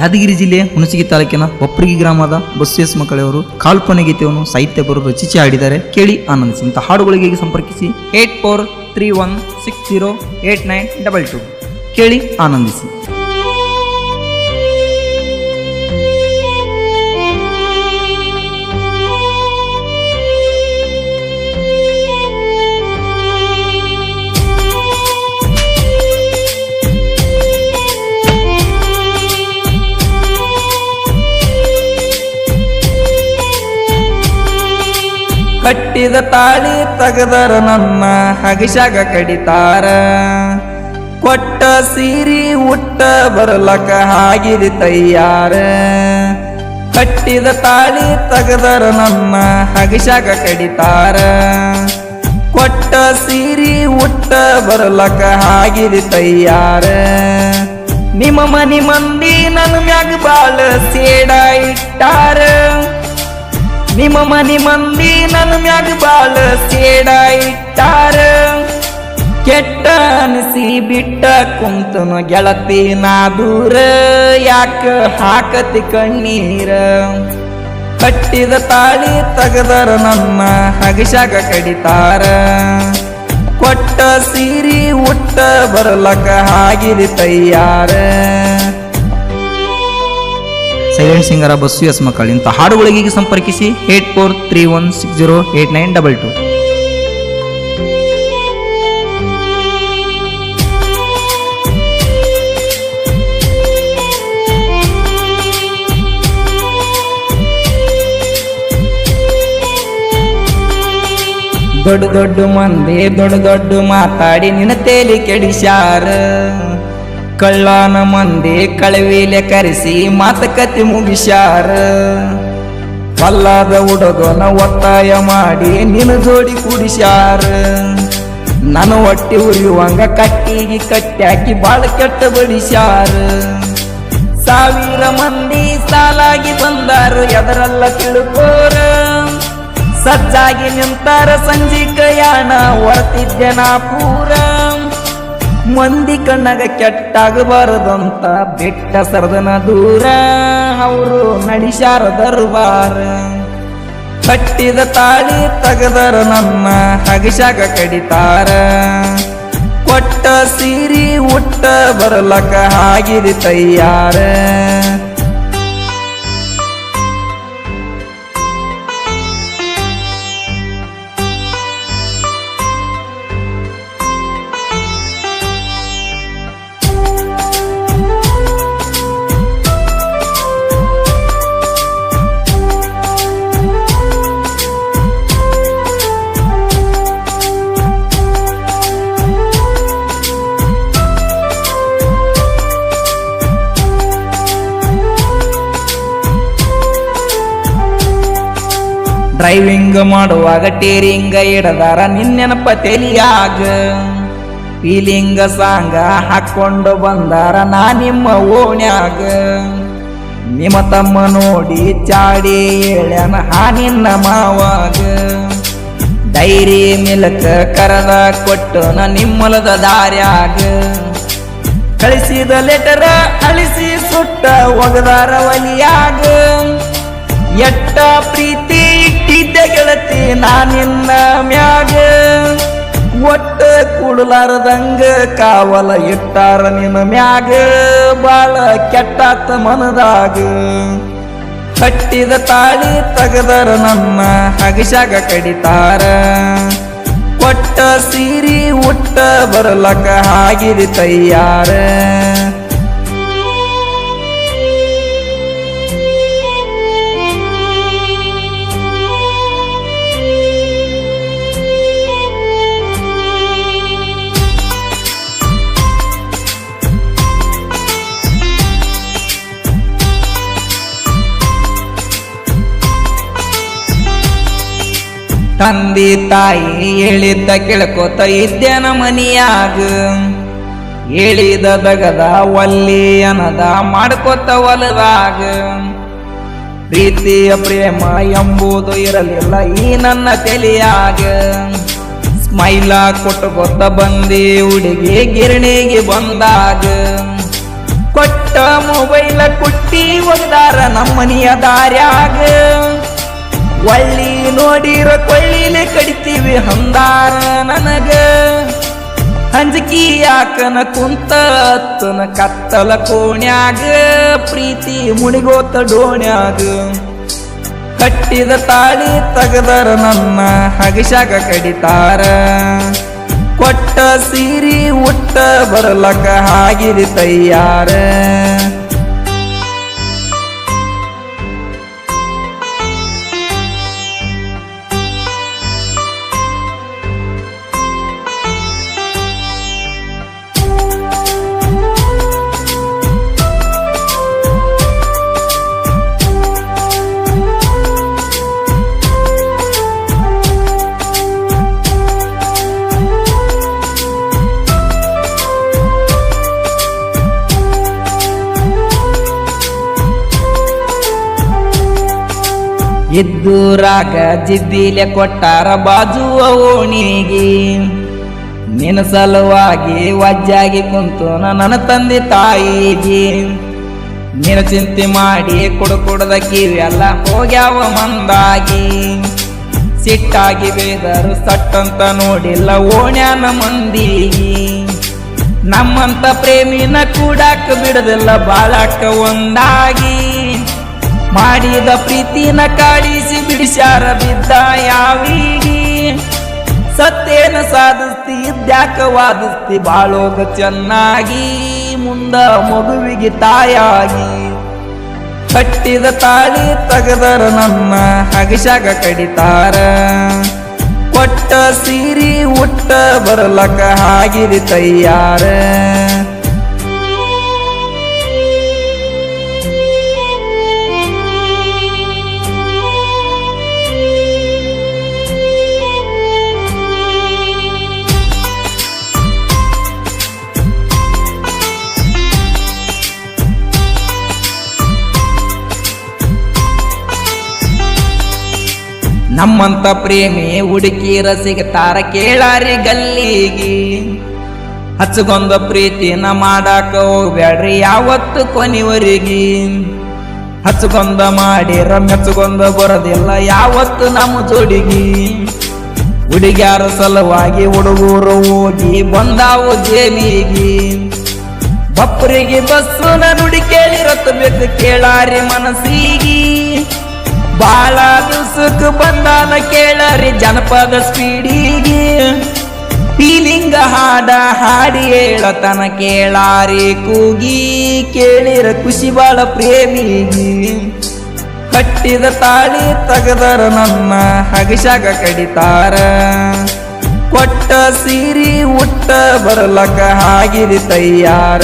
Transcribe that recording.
ಯಾದಗಿರಿ ಜಿಲ್ಲೆ ಹುಣಸಗಿ ತಾಲೂಕಿನ ಒಪ್ಪರಿಗಿ ಗ್ರಾಮದ ಬಸವೇಸ್ ಮಕ್ಕಳವರು ಕಾಲ್ಪನೆ ಗೀತೆಯನ್ನು ಸಾಹಿತ್ಯ ಬರು ರಚಿಸಿ ಹಾಡಿದ್ದಾರೆ. ಕೇಳಿ ಆನಂದಿಸಿ ಇಂಥ ಹಾಡುಗಳಿಗೆ ಸಂಪರ್ಕಿಸಿ? Eight four three one six zero eight nine double two. ಕೇಳಿ ಆನಂದಿಸಿ. ಕಟ್ಟಿದ ತಾಳಿ ತಗದರ ನನ್ನ ಹಗಶಾಗ ಕಡಿತಾರ. ಕೊಟ್ಟ ಸೀರಿ ಉಟ್ಟ ಬರಲಕ ಹಾಗಿರಿ ತಯ್ಯಾರ ಕಟ್ಟಿದ ತಾಳಿ ತಗದರ ನನ್ನ ಹಗಶಾಗ ಕಡಿತಾರ. ಕೊಟ್ಟ ಸೀರಿ ಉಟ್ಟ ಬರಲಕ ಹಾಗಿರಿ ತಯ್ಯಾರ ನಿಮ್ಮ ಮನಿ ಮಂದಿ ನನ್ನ ಮ್ಯಾಗ ಬಾಳ ಸೇಡ ಇಟ್ಟಾರ. ನಿಮ್ಮ ಮನೆ ಮಂದಿ ನನ್ನ ಮ್ಯಾಗ ಬಾಳ ಸೇಡ ಇಟ್ಟಾರ. ಕೆಟ್ಟ ಅನಿಸಿ ಬಿಟ್ಟ ಕುಂತನು ಗೆಳತಿ ನಾ ದೂರ. ಯಾಕ ಹಾಕತಿ ಕಣ್ಣೀರ? ಕಟ್ಟಿದ ತಾಳಿ ತಗದರ ನನ್ನ ಹಗಶಾಗ ಕಡಿತಾರ. ಕೊಟ್ಟ ಸೀರಿ ಉಟ್ಟ ಬರಲಕ ಹಾಗಿರಿ ತಯ್ಯಾರ ಸೈಲೆಂಟ್ ಸಿಂಗರ ಬಸ್ಸು ಎಸ್ ಮಕ್ಕಳು. ಇಂಥ ಹಾಡುಗಳಿಗೆ ಸಂಪರ್ಕಿಸಿ eight four three one six zero eight nine double two. ದೊಡ್ಡ ದೊಡ್ಡ ಮಂದಿ ದೊಡ್ಡ ದೊಡ್ಡ ಮಾತಾಡಿ ನಿನ್ನ ತೇಲಿ ಕೆಡಿಸ್ಯಾರ. ಕಳ್ಳನ ಮಂದಿ ಕಳವಿಲೆ ಕರೆಸಿ ಮಾತುಕತೆ ಮುಗಿಸ್ಯಾರ. ಪಲ್ಲಾದ ಹುಡುಗನ ಒತ್ತಾಯ ಮಾಡಿ ನಿನ್ನ ಜೋಡಿ ಕುಡಿಸ್ಯಾರ. ನನ್ನ ಹೊಟ್ಟೆ ಉರಿಯುವಂಗ ಕಟ್ಟಿಗೆ ಕಟ್ಟಾಕಿ ಬಾಳ ಕೆಟ್ಟ ಬಡಿಸ್ಯಾರ ಸಾವಿರ ಮಂದಿ ಸಾಲಾಗಿ ಬಂದಾರು, ಎದರಲ್ಲ ತಿಳ್ಕೋರ. ಸಜ್ಜಾಗಿ ನಿಂತಾರ ಸಂಜೆ ಕಯಾಣ, ಹೊರತಿದ್ದೆ ನಾ ಪೂರ. ಮಂದಿ ಕಣ್ಣಾಗ ಕೆಟ್ಟಾಗಬಾರದಂತ ಬೆಟ್ಟ ಸರದನ ದೂರ ಅವರು ನಡಿಸಾರ ದರ್ಬಾರ. ಕಟ್ಟಿದ ತಾಳಿ ತಗದರ ನನ್ನ ಹಗಶಾಗ ಕಡಿತಾರ. ಕೊಟ್ಟ ಸೀರಿ ಉಟ್ಟ ಬರಲಕ ಹಾಗಿರಿ ತಯ್ಯಾರ ಡ್ರೈವಿಂಗ್ ಮಾಡುವಾಗ ಟೇರಿಂಗ ಇಡದಾರ ನಿನ್ನೆನಪ ತೆಲಿಯಾಗ. ಫೀಲಿಂಗ ಸಾಂಗ ಹಾಕೊಂಡು ಬಂದಾರ ನಾ ನಿಮ್ಮ ಓಣ್ಯಾಗ. ನಿಮ್ಮ ತಮ್ಮ ನೋಡಿ ಚಾಡಿ ಹೇಳ್ಯಾನ, ಹಾ ನಿನ್ನ ಮಾವಾಗ. ಡೈರಿ ಮಿಲಕ ಕರದ ಕೊಟ್ಟು ನ ನಿಮ್ಮಲದ ದಾರ್ಯಾಗ. ಕಳಿಸಿದ ಲೆಟರ ಅಳಿಸಿ ಸುಟ್ಟ ಒಗದಾರ ಒಲಿಯಾಗ. ಎಟ್ಟ ಪ್ರೀತಿ ಇಟ್ಟಿದ್ದೆ ಗೆಳತಿ ನಾನಿನ್ನ ಮ್ಯಾಗ. ಒಟ್ಟ ಕೂಡಲಾರದಂಗ ಕಾವಲ ಇಟ್ಟಾರ ನಿನ್ನ ಮ್ಯಾಗ. ಬಾಳ ಕೆಟ್ಟಾತ ಮನದಾಗ. ಕಟ್ಟಿದ ತಾಳಿ ತಗದರ ನನ್ನ ಹಗಶಾಗ ಕಡಿತಾರ. ಕೊಟ್ಟ ಸೀರಿ ಉಟ್ಟ ಬರಲಕ ಹಾಗಿರಿ ತಯ್ಯಾರ ತಂದೆ ತಾಯಿ ಹೇಳಿದ್ದ ಕೇಳ್ಕೋತ ಇದ್ದೇನ ಮನಿಯಾಗ. ಹೇಳಿದ ದಗದ ಒಲ್ಲಿ ಅನದ ಮಾಡ್ಕೋತ ಒಲದಾಗ. ಪ್ರೀತಿಯ ಪ್ರೇಮ ಎಂಬುದು ಇರಲಿಲ್ಲ ಈ ನನ್ನ ತಲೆಯಾಗ. ಸ್ಮೈಲ ಕೊಟ್ಟು ಗೊತ್ತ ಬಂದಿ ಹುಡುಗಿ ಗಿರಣಿಗೆ ಬಂದಾಗ. ಕೊಟ್ಟ ಮೊಬೈಲ ಕುಟ್ಟಿ ಒಂದಾರ ನಮ್ಮನಿಯ ದಾರ್ಯಾಗ. ಒಳ್ಳಿ ನೋಡಿರ ಕೊಳ್ಳಿಲೆ ಕಡಿತೀವಿ ಹಂದಾರ ನನಗ. ಹಂಜಕಿ ಯಾಕನ ಕುಂತ ಅತ್ತನ ಕತ್ತಲ ಕೋಣ್ಯಾಗ, ಪ್ರೀತಿ ಮುಣಿಗೋತ ಡೋಣ್ಯಾಗ. ಕಟ್ಟಿದ ತಾಳಿ ತಗದರ ನನ್ನ ಹಗಶಾಗ ಕಡಿತಾರ. ಕೊಟ್ಟ ಸೀರಿ ಉಟ್ಟ ಬರಲಕ ಹಾಗಿರಿ ತಯ್ಯಾರ ಇದ್ದೂರಾಗ ಜಿದ್ದಿಲೆ ಕೊಟ್ಟಾರ ಬಾಜು ಓಣಿಗೆ ನಿನ್ನ ಸಲುವಾಗಿ ವಜ್ಜಾಗಿ ಕುಂತು ನನ್ನ ತಂದೆ ತಾಯಿಗೆ. ನಿನ್ನ ಚಿಂತೆ ಮಾಡಿ ಕೊಡು ಕುಡದ ಕಿವಿಯೆಲ್ಲ ಹೋಗ್ಯಾವ ಮಂದಾಗಿ. ಸಿಟ್ಟಾಗಿ ಬೇದರು ಸಟ್ಟಂತ ನೋಡಿಲ್ಲ ಓಣ್ಯಾನ ಮಂದಿಗೆ. ನಮ್ಮಂತ ಪ್ರೇಮಿನ ಕೂಡಾಕ ಬಿಡದಿಲ್ಲ, ಬಾಳಾಕ ಒಂದಾಗಿ. ಮಾಡಿದ ಪ್ರೀತಿನ ಕಾಡಿಸಿ ಬಿಡಿಸ್ಯಾರ ಬಿದ್ದ ಯಾವೀಗಿ ಸತ್ಯೇನ ಸಾಧಿಸ್ತಿ, ಇದ್ಯಾಕ ವಾದಿಸ್ತಿ? ಬಾಳೋಗ ಚೆನ್ನಾಗಿ, ಮುಂದ ಮಗುವಿಗೆ ತಾಯಾಗಿ. ಕಟ್ಟಿದ ತಾಳಿ ತಗದರ ನನ್ನ ಹಗಶಾಗ ಕಡಿತಾರ. ಕೊಟ್ಟ ಸೀರಿ, ಉಟ್ಟ ಬರಲಕ ಹಾಗಿರಿ ತಯ್ಯಾರ ನಮ್ಮಂತ ಪ್ರೇಮಿ ಹುಡುಕೀರ ಸಿಗ್ತಾರ ಕೇಳಾರಿ ಗಲ್ಲಿಗೆ. ಹಚ್ಚಗೊಂದ ಪ್ರೀತಿನ ಮಾಡಾಕ ಹೋಗ್ಬೇಡ್ರಿ ಯಾವತ್ತು ಕೊನಿವರೆಗಿ. ಹಚ್ಚಗೊಂದ ಮಾಡಿರ ಮೆಚ್ಚಗೊಂದ ಬರೋದಿಲ್ಲ ಯಾವತ್ತು ನಮ್ಮ ಜೋಡಿಗಿ. ಹುಡುಗ್ಯಾರ ಸಲುವಾಗಿ ಹುಡುಗರು ಹೋಗಿ ಬಂದಾವು ಜೇಲಿಗಿ. ಬಪ್ಪರಿಗೆ ಬಸ್ಸು ನುಡಿ ಕೇಳಿರತ್ತ ರತ್ತಬೇಕು ಕೇಳಾರಿ ಮನಸ್ಸಿಗಿ. ಬಾಳ ಸುಖ ಬಂದಾನ ಕೇಳರಿ ಜನಪದ ಸ್ಪೀಡಿಗೆ. ಫೀಲಿಂಗ ಹಾಡ ಹಾಡಿ ಹೇಳತನ ಕೇಳಾರಿ ಕೂಗಿ ಕೇಳಿರ ಖುಷಿ ಬಾಳ ಪ್ರೇಮಿಗಿ. ಕಟ್ಟಿದ ತಾಳಿ ತಗದರ ನನ್ನ ಹಗಶಾಗ ಕಡಿತಾರ. ಕೊಟ್ಟ ಸೀರಿ ಉಟ್ಟ ಬರಲಕ ಹಾಗಿರಿ ತಯ್ಯಾರ